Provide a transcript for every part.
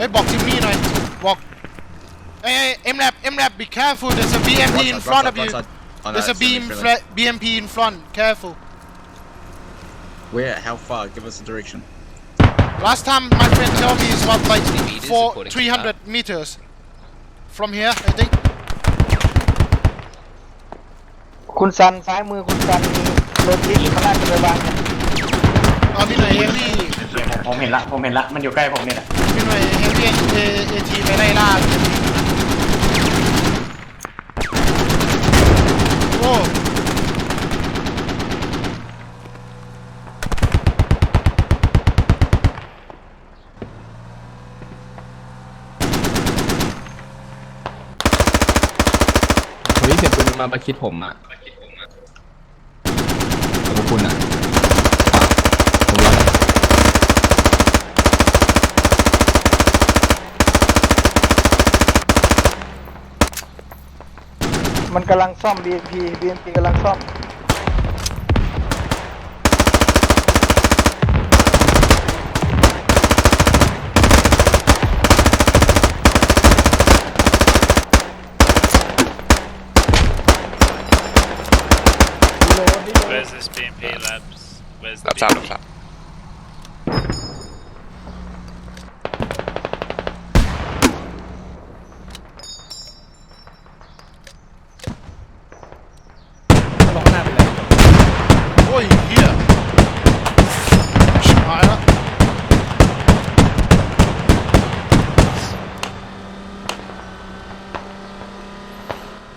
ฮ้ยบอกจิมมี่หน่อยบอกเอ้ยเอ็มแลบเอ็มแลบ be careful there's a BMP in front of you Oh, no, there's a it's friendly, beam friendly. fla- BMP in front careful Where? How far? Give us a direction. last time my friend told me it's about like meters four according to 300 meters from here I think คุณซันซ้ายมือคุณซันมีรถลิฟต์พระราชบางเนี่ย เอา เห็นละ ผมเห็นละ มันอยู่ใกล้ผมเนี่ยแหละมีหน่วยเฮฟวี่เอเอทีไปไล่ล่าโอ้ผมได้ยินเสียงปืนมาประคิดผมอะขอบคุณอะผมรอด มันกำลังซ่อม BMP BMP กำลังซ่อม Where's this BMP labs? Where's the รับทราบ BMP? รับทราบ โอ้ยเฮียชิบหายแล้ว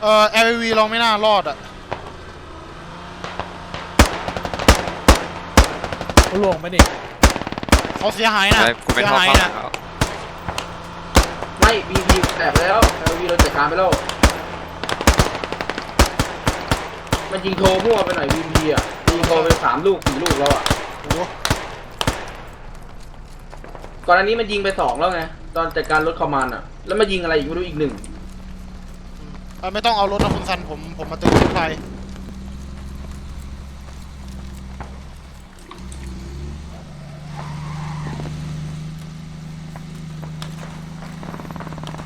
เอ่อ LV เราไม่น่ารอดอะเขาลงไปดิเขาเสียหายนะไม่กูไม่เสียท้อหายความนะแล้วไม่บีพีแตกไปแล้วบีเราจัดการไปแล้ว มันยิงโทรมั่วไปหน่อยบีพีอะยิงโทรไปสามลูกสี่ลูกแล้วอะ โอ้โหก่อนอันนี้มันยิงไปสองแล้วไง ตอนจัดการรถคอมมานด์อะ แล้วมายิงอะไรอีกไม่รู้อีกหนึ่งเอ่อไม่ต้องเอารถนะคุณซันผมผมมาเติมกู้ภัย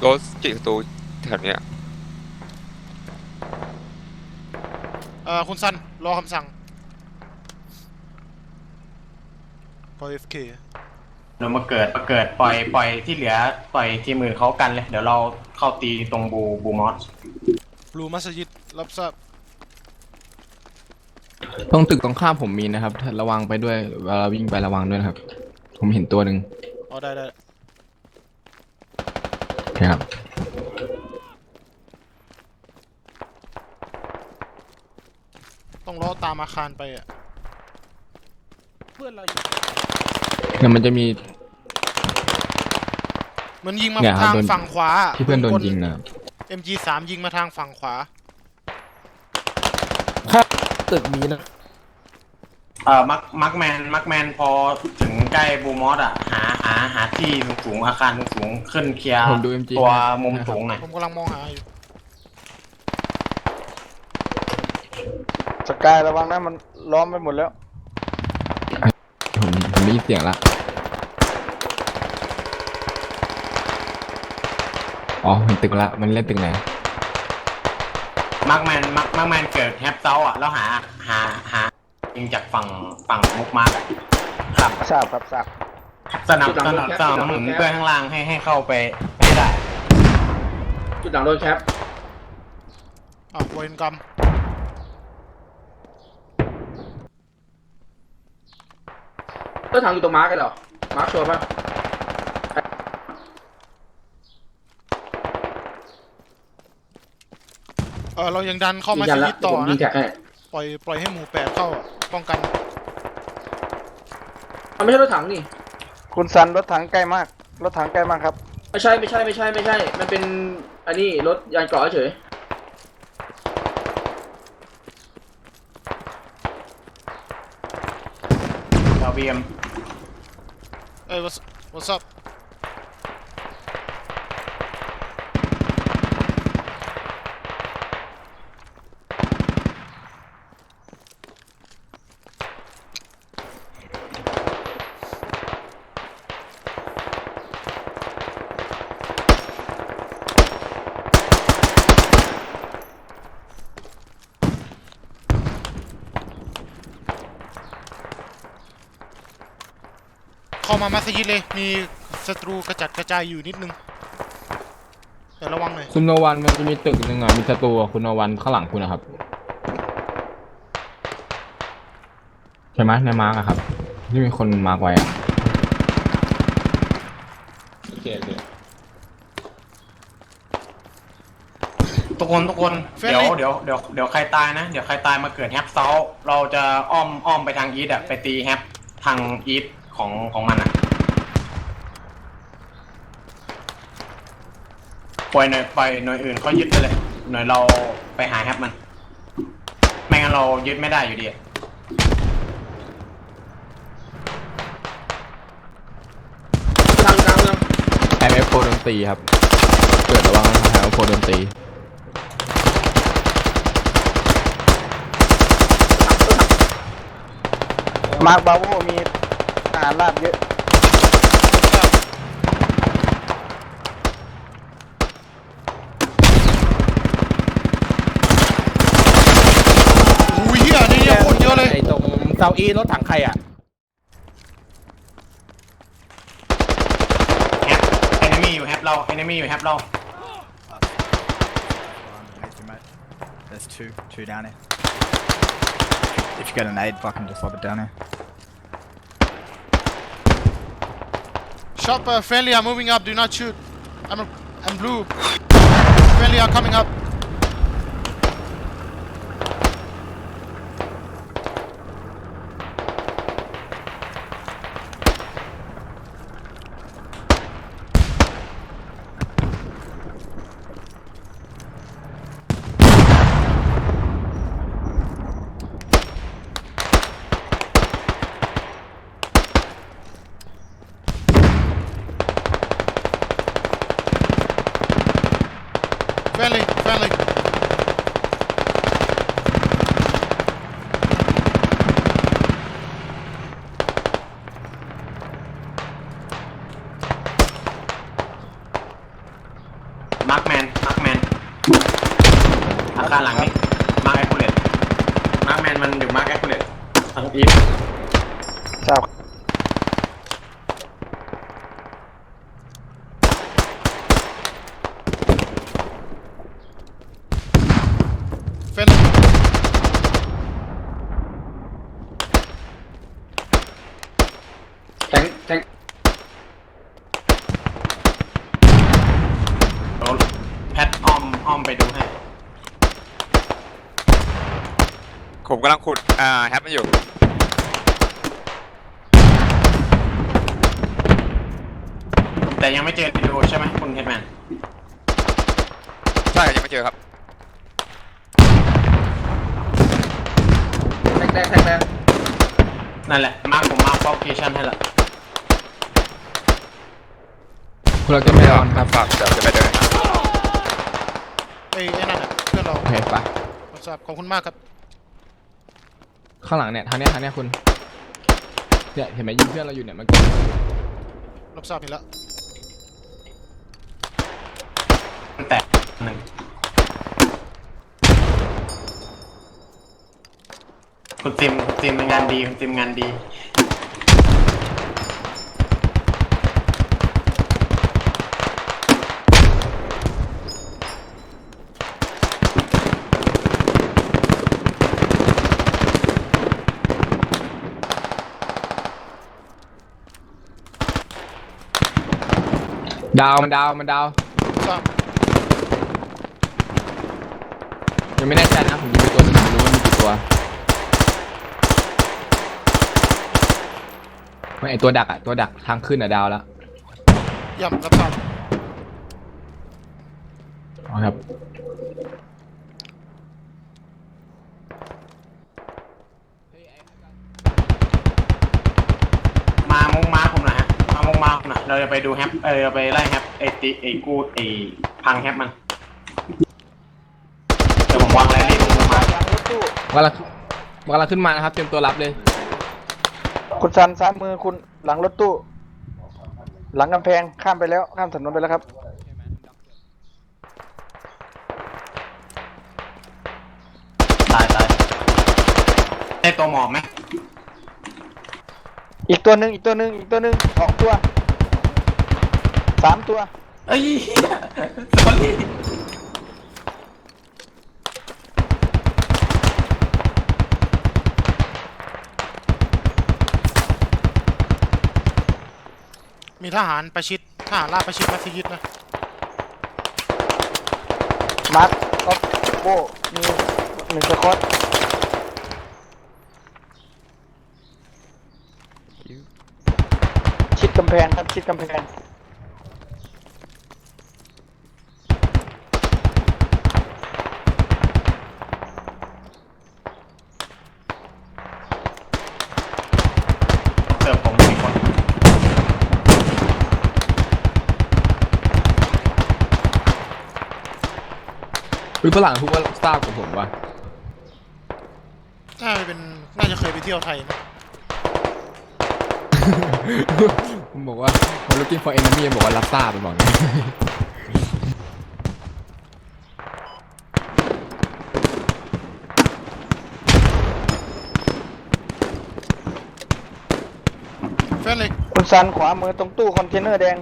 รถกี่ประตูแถวเนี้ยเอ่อคุณซันรอคำสั่งปล่อย FK เดี๋ยวมาเกิดมาเกิดปล่อยปล่อยที่เหลือปล่อยทีมอื่นเขากันเลย เดี๋ยวเราเข้าตีตรงบูบูมอสบลูมัสยิดรับทราบตรงตึกตรงข้ามผมมีนะครับถ้าระวังไปด้วยเวลาวิ่งไประวังด้วยนะครับ ผมเห็นตัวหนึ่งอ๋อได้ได้โอเคครับต้องล้อตามอาคารไปอะเพื่อนเราอยู่ เดี๋ยวมันจะมีเหมันยิงมาเนี่ยครับทางโดน ฝั่งขวาที่เพื่อนโดนยิงนะครับ MG3 ยิงมาทางฝั่งขวา ตึกนี้นะ เอ่อมักมักแมนมักแมนพอถึงใกล้บูมอสอะ หาหาหาที่สูงๆอาคารสูงๆขึ้นเคลียร์ผมดู MG ตัวมุมสูงหน่อยผมกำลังมองหาอยู่สกายระวังนะมันล้อมไปหมดแล้ว ผมผมได้ยินเสียงละอ๋อมันตึกละ มันเล่นตึกไหน มักแมนมักมักแมนเกิดแฮปเซาอะ แล้วหาหาหายิงจากฝั่งฝั่งมุกมาร์กอะครับทราบครับทราบสนับสนุนสนับสนุนเพื่อนข้างล่างให้ให้เข้าไปให้ได้ จุดหลังโดนแคปอะเวนกรรม ต้นถังอยู่ตรงมาร์กกันเหรอ มาร์กชัวร์ป่ะเออเรายังดันเข้ายืมานยันสละยิดเดี๋ยวต่อผมยินะงแท็กให้ปล่อยปล่อยให้หมูแปดเข้าอะป้องกัน มันไม่ใช่รถถังนี่ คุณซันรถถังใกล้มาก รถถังใกล้มากครับ ไม่ใช่ไม่ใช่ไม่ใช่ไม่ใช่ มันเป็นอันนี้รถยานเกราะเฉย what's up มามัสยิดเลย มีศัตรูกระจัดกระจายอยู่นิดนึง แต่ระวังหน่อย คุณโนวันมันจะมีตึกหนึ่งอะมีศัตรูอะคุณโนวันข้างหลังคุณนะครับใช่ไหมในมาร์กอะครับ ที่มีคนมาร์กไว้อะโอเคโอเคทุกคนทุกคนเฟรนเดี๋ยวลี่เดี๋ยวเดี๋ยวเดี๋ยวใครตายนะ เดี๋ยวใครตายมาเกิดแฮปเซาเราจะอ้อมอ้อมไปทางอีทอะไปตีแฮปทางอีท ของของมันอะปล่อยหน่อยปล่อยหน่วยอื่นเขายึดไปเลย หน่วยเราไปหาแฮปมัน ไม่งั้นเรายึดไม่ได้อยู่ดีอะกลางกลางกลางแอมเอฟโฟดนตรีครับ เกิดระวังนะครับแอมเอฟโฟดนตรี มาร์คบาโวมีท หารราบเยอะ อุ้ยเฮียนี่เนี่ยโคตรเยอะเลย ไอ้ตรงเซาอีรถถังใครอะ แฮปเอนมี่อยู่แฮปเราเอนมี่อยู่แฮปเรา There's two, two down here. If you get an aid, fucking just lob it down here. Uh, friendly are moving up. Do not shoot. I'm I'm blue. Friendly are coming up. าคารหลังนี้มาร์คแอคคูเลตมาร์คแมนมันอยู่มาร์คแอคคูเลตทางอีฟทราบ Friendly. แทงแทง เดี๋ยวแพทอ้อมอ้อมไปดูให้ ผมกำลังขุด อ่าแฮปมันอยู่ แต่ยังไม่เจอดูใช่ไหมคุณเฮดแมนใช่ยังไม่เจอครับแทงแทงแทงแทงนั่นแหละ มาร์คผมมาร์คโลเคชั่นให้ละคุณเราจะไม่รอนครับฝากเดี๋ยวจะไปเดินหาไอ้ไอ้นั่นน่ะเพื่อนเราโอเคไปทราบขอบคุณมากครับ ข้างหลังเนี่ยทางเนี้ยทางเนี้ยคุณเนี่ยเห็นไหมยิงเพื่อนเราอยู่เนี่ยเมันรับทราบเห็นแล้วมันแตกหนึ่งคุณติมคุณติมงานดีคุณติมงานดี ดาวมันดาวมันดาวทราบยังไม่แน่ใจนะผมยิงไปตัวหนึงไม่รู้ว่ามีกี่ตัวไม่ไอตัวดักอะตัวดักทางขึ้นอะดาวแล้วย่ำรับทราบเอาครับ เราจะไปดูแฮปเออเราไปไล่แฮปไอติไอกูไอพังแฮปมันเดี๋ยวผมวางแรลลี่ตรงมุงมาหลังรถตู้กำลังกำลังขึ้นมานะครับ เตรียมตัวรับเลย คุณซันซ้ายมือคุณหลังรถตู้ หลังกำแพงข้ามไปแล้วข้ามถนนไปแล้วครับ ตายตายได้ตัวหมอบไหมอีกตัวหนึ่งอีกตัวหนึ่งอีกตัวหนึ่งสองตัว สามตัว เอ้ยเหี้ย sorry มีทหารประชิดทหารราบประชิดมัสยิดนะมาร์คออฟโบมีหนึ่งสกอตชิดกำแพงครับ ชิดกำแพง เสิร์ฟผมมีคน คือฝรั่งทุกว่าทราบกับผมว่าน่าจะเป็นน่าจะเคยไปเที่ยวไทยนะผมบอกว่า I'm looking for enemy บอกว่ารับทราบไปบอกเนี่ยเฟนเลยคุณซันขวามือตรงตู้คอนเทนเนอร์แดง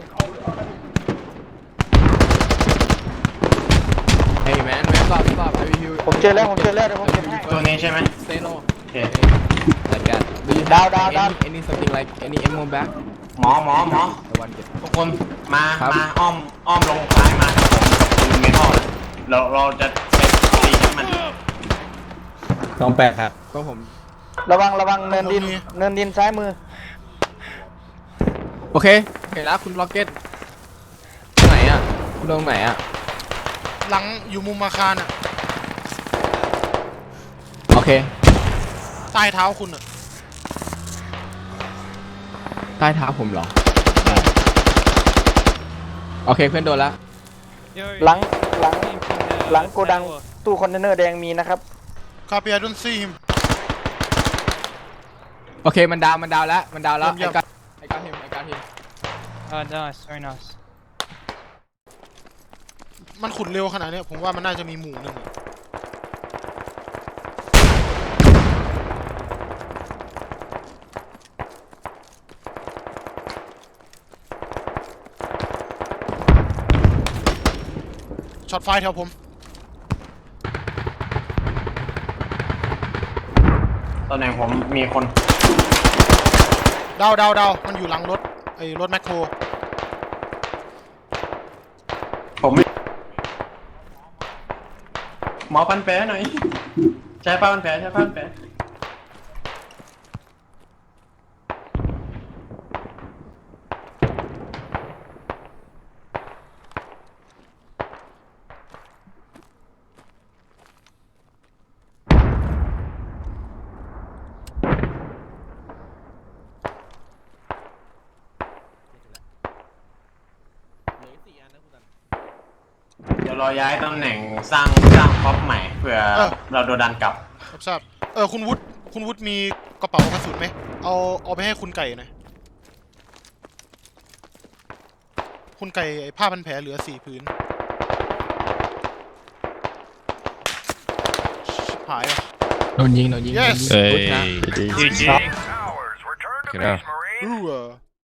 ผมเจอแล้วผมเจอแล้วเดี๋ยวผมเก็บให้ตัวนี้ใช่ไหม Stay low โอเค like that Do you Down, have down, any down. any something like any ammo back หมอหมอหมอ the one get ทุกคนมาครับ มาอ้อมอ้อมลงซ้ายมาครับผมคุณเมทัลเราเราจะไปตีให้มันสองแปดครับ ก็ผม ระวังระวังเนินดินเนินดินซ้ายมือโอเคเห็นแล้วคุณล็อกเก็ตไหนอะ คุณลงไหนอะหลังอยู่มุมอาคารอะโอ เค ใต้เท้าคุณอะใต้เท้าผมเหรอ โอเคเพื่อนโดนแล้วหลังหลังหลังโกดังตู้คอนเทนเนอร์แดงมีนะครับ Copy I don't see him โอเคมันดาวมันดาวแล้วมันดาวแล้วเยี่ไอ้ยมกัดไอ้กัดเฮมไอ้กัดเฮม Oh, nice, very nice. มันขุดเร็วขนาดเนี้ยผมว่ามันน่าจะมีหมู่หนึ่งอะ ช็อตไฟแถวผม ตำแหน่งผมมีคนดาวดาวดาวมันอยู่หลังรถไอ้รถแมคโคร ผมไม่หมอพันแผลหน่อยใช้ผ้าพันแผลใช้ผ้าพันแผล ยวรอย้ายตำแหน่งสร้างสร้างพ็อปใหม่เผื่อเออ เราโดนดันกลับ ครับทราบเออคุณวุฒิคุณวุฒิมีกระเป๋ากระสุนไหมเอาเอาไปให้คุณไก่หน่อยคุณไก่ไอ้ผ้าพันแผลเหลือสี่ผืนชิบหายอะ โดนยิงโดนยิงโดน Yes ยิงพุทธนะ GG. Ooh, uh,